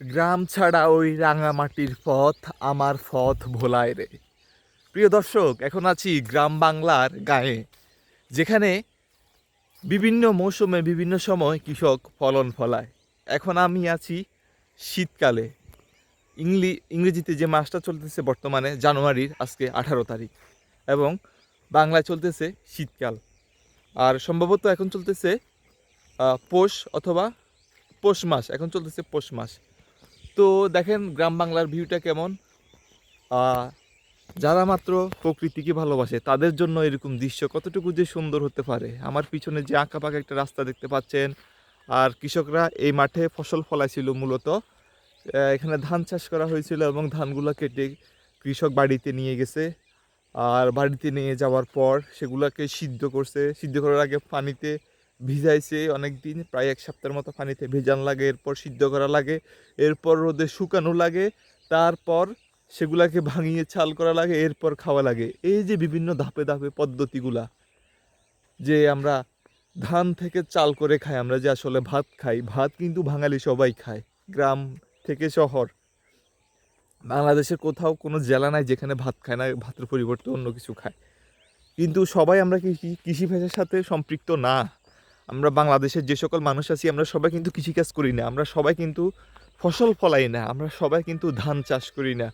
গ্রাম ছাড়া ওই রাঙামাটির পথ আমার পথ ভোলায় রে। প্রিয় দর্শক, এখন আছি গ্রাম বাংলার গায়ে, যেখানে বিভিন্ন মৌসুমে, বিভিন্ন সময় কৃষক ফলন ফলায়। এখন আমি আছি শীতকালে। ইংলি, ইংরেজিতে যে মাসটা চলতেছে বর্তমানে, জানুয়ারির আজকে আঠারো তারিখ, এবং বাংলায় চলতেছে শীতকাল। আর সম্ভবত এখন চলতেছে পৌষ অথবা পৌষ মাস, এখন চলতেছে পৌষ মাস। তো দেখেন গ্রাম বাংলার ভিউটা কেমন? যারা মাত্র প্রকৃতিকে ভালোবাসে, তাদের জন্য এরকম দৃশ্য কতটুকু যে সুন্দর হতে পারে? আমার পিছনে যে আঁকা পাকা একটা রাস্তা দেখতে পাচ্ছেন, আর কৃষকরা এই মাঠে ফসল ফলাইছিল মূলত। এখানে ধান চাষ করা হয়েছিল এবং ধানগুলো কেটে কৃষক বাড়িতে নিয়ে গেছে। আর বাড়িতে নিয়ে যাওয়ার পর সেগুলোকে সিদ্ধ করছে। সিদ্ধ করার আগে পানিতে ভিজাইছে অনেক দিন প্রায় এক সপ্তাহের মতো পানিতে ভেজান লাগে, এরপর সিদ্ধ করা লাগে, এরপর রোদে শুকানো লাগে, তারপর সেগুলাকে ভাঙিয়ে চাল করা লাগে, এরপর খাওয়া লাগে। এই যে বিভিন্ন ধাপে ধাপে পদ্ধতিগুলা, যে আমরা ধান থেকে চাল করে খাই, আমরা যে আসলে ভাত খাই, ভাত কিন্তু বাঙালি সবাই খায়, গ্রাম থেকে শহর। বাংলাদেশের কোথাও কোনো জেলা নাই যেখানে ভাত খায় না, ভাতের পরিবর্তে অন্য কিছু খায়। কিন্তু সবাই আমরা কৃষি কৃষিকাজের সাথে সম্পৃক্ত না। আমরা বাংলাদেশের যে সকল মানুষ আছি, আমরা সবাই কিন্তু কৃষিকাজ করি না। আমরা সবাই কিন্তু ফসল ফলাই না। আমরা সবাই কিন্তু ধান চাষ করি না।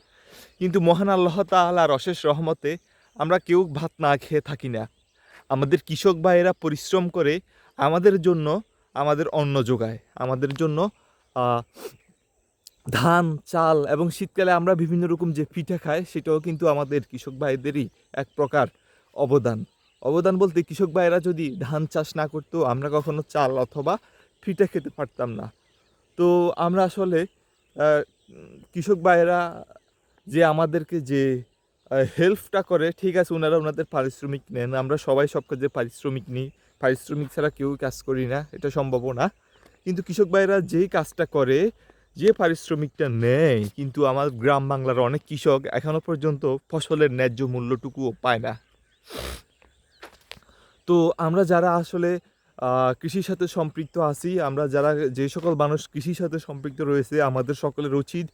কিন্তু মহান আল্লাহ তাআলার অশেষ রহমতে আমরা কেউ ভাত না খেয়ে থাকি না। আমাদের কৃষক ভাইয়েরা পরিশ্রম করে আমাদের জন্য আমাদের অন্ন যোগায়। আমাদের জন্য ধান, চাল এবং শীতকালে আমরা বিভিন্ন রকম যে পিঠা খাই, সেটাও কিন্তু আমাদের কৃষক ভাইদেরই এক প্রকার অবদান। অবদান বলতে কৃষক ভাইয়েরা যদি ধান চাষ না করতো, আমরা কখনো চাল অথবা পিঠা খেতে পারতাম না। তো আমরা আসলে কৃষক ভাইয়েরা যে আমাদেরকে যে হেল্পটা করে, ঠিক আছে, ওনারা ওনাদের পারিশ্রমিক নেন। আমরা সবাই সব কাজে পারিশ্রমিক নিই। পারিশ্রমিক ছাড়া কেউ কাজ করি না, এটা সম্ভব না। কিন্তু কৃষক ভাইয়েরা যেই কাজটা করে, যে পারিশ্রমিকটা নেয়, কিন্তু আমার গ্রাম বাংলার অনেক কৃষক এখনও পর্যন্ত ফসলের ন্যায্য মূল্যটুকুও পায় না। তো আমরা যারা আসলে কৃষির সাথে সম্পৃক্ত আছি, আমরা যারা যে সকল মানুষ কৃষির সাথে সম্পৃক্ত রয়েছে, আমাদের সকলের উচিত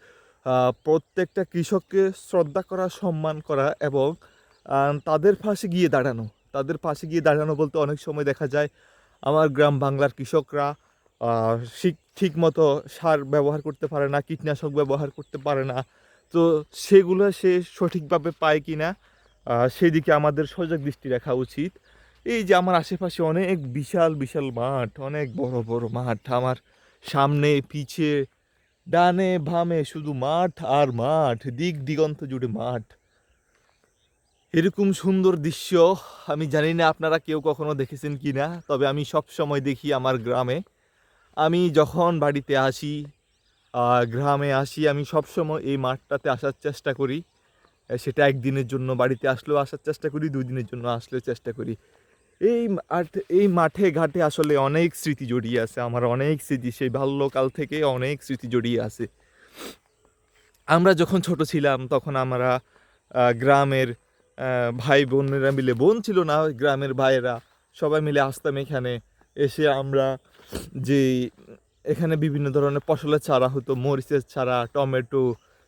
প্রত্যেকটা কৃষককে শ্রদ্ধা করা, সম্মান করা এবং তাদের পাশে গিয়ে দাঁড়ানো। তাদের পাশে গিয়ে দাঁড়ানো বলতে অনেক সময় দেখা যায়, আমার গ্রাম বাংলার কৃষকরা ঠিক- মতো সার ব্যবহার করতে পারে না, কীটনাশক ব্যবহার করতে পারে না। তো সেগুলো সে সঠিকভাবে পায় কি না সেদিকে আমাদের সজাগ দৃষ্টি রাখা উচিত। এই যে আমার আশেপাশে অনেক বিশাল বিশাল মাঠ, অনেক বড় বড় মাঠ। আমার সামনে, পিছে, ডানে, বামে শুধু মাঠ আর মাঠ, দিক দিগন্ত জুড়ে মাঠ। এরকম সুন্দর দৃশ্য, আমি জানি না আপনারা কেউ কখনো দেখেছেন কি না, তবে আমি সব সময় দেখি আমার গ্রামে। আমি যখন বাড়িতে আসি গ্রামে আসি, আমি সব সময় এই মাঠটাতে আসার চেষ্টা করি। সেটা একদিনের জন্য বাড়িতে আসলেও আসার চেষ্টা করি, দুই দিনের জন্য আসলেও চেষ্টা করি। এই এই মাঠে ঘাটে আসলে অনেক স্মৃতি জড়িয়ে আছে, আমার অনেক স্মৃতি, সেই বাল্যকাল থেকে অনেক স্মৃতি জড়িয়ে আছে। আমরা যখন ছোট ছিলাম, তখন আমরা গ্রামের ভাই বোনেরা মিলে, বোন ছিল না গ্রামের ভাইয়েরা, সবাই মিলে আসতাম এখানে। এসে আমরা যে এখানে বিভিন্ন ধরনের ফসলের চারা হতো, মরিচের চারা, টমেটো,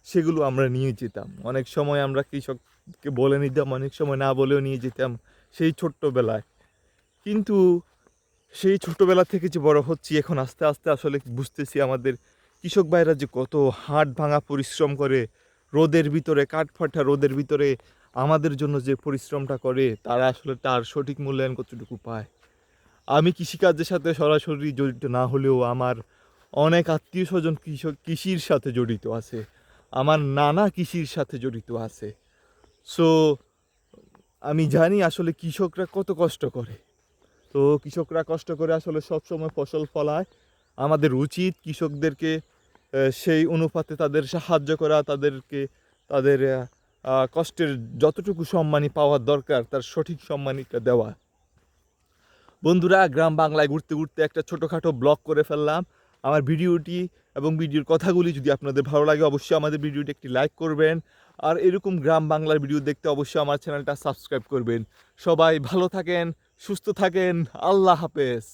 সেগুলো আমরা নিয়ে যেতাম। অনেক সময় আমরা কৃষককে বলে নিতাম, অনেক সময় না বলেও নিয়ে যেতাম। সেই ছোট্টবেলায় কিন্তু সেই ছোটবেলা থেকে যে বড় হচ্ছি, এখন আস্তে আস্তে আসলে বুঝতেছি আমাদের কৃষক ভাইরা যে কত হাট ভাঙা পরিশ্রম করে, রোদের ভিতরে কাঠফাটা রোদের ভিতরে আমাদের জন্য যে পরিশ্রমটা করে, তারা আসলে তার সঠিক মূল্যায়ন কতটুকু পায়। আমি কৃষিকাজের সাথে সরাসরি জড়িত না হলেও আমার অনেক আত্মীয় স্বজন কৃষক কৃষির সাথে জড়িত আছে। আমার নানা কৃষির সাথে জড়িত আছে। সো আমি জানি আসলে কৃষকরা কত কষ্ট করে। তো কৃষকরা কষ্ট করে আসলে সব সময় ফসল ফলায়। আমাদের উচিত কৃষকদেরকে সেই অনুপাতে তাদের সাহায্য করা, তাদেরকে, তাদের কষ্টের যতটুকু সম্মানই পাওয়ার দরকার, তার সঠিক সম্মানিটা দেওয়া। বন্ধুরা, গ্রাম বাংলায় ঘুরতে ঘুরতে একটা ছোটোখাটো ব্লগ করে ফেললাম। আমার ভিডিওটি এবং ভিডিওর কথাগুলি যদি আপনাদের ভালো লাগে, অবশ্যই আমাদের ভিডিওটি একটি লাইক করবেন। আর এরকম গ্রাম বাংলার ভিডিও দেখতে অবশ্যই আমার চ্যানেলটা সাবস্ক্রাইব করবেন। সবাই ভালো থাকেন, সুস্থ থাকেন, আল্লাহ হাফেজ।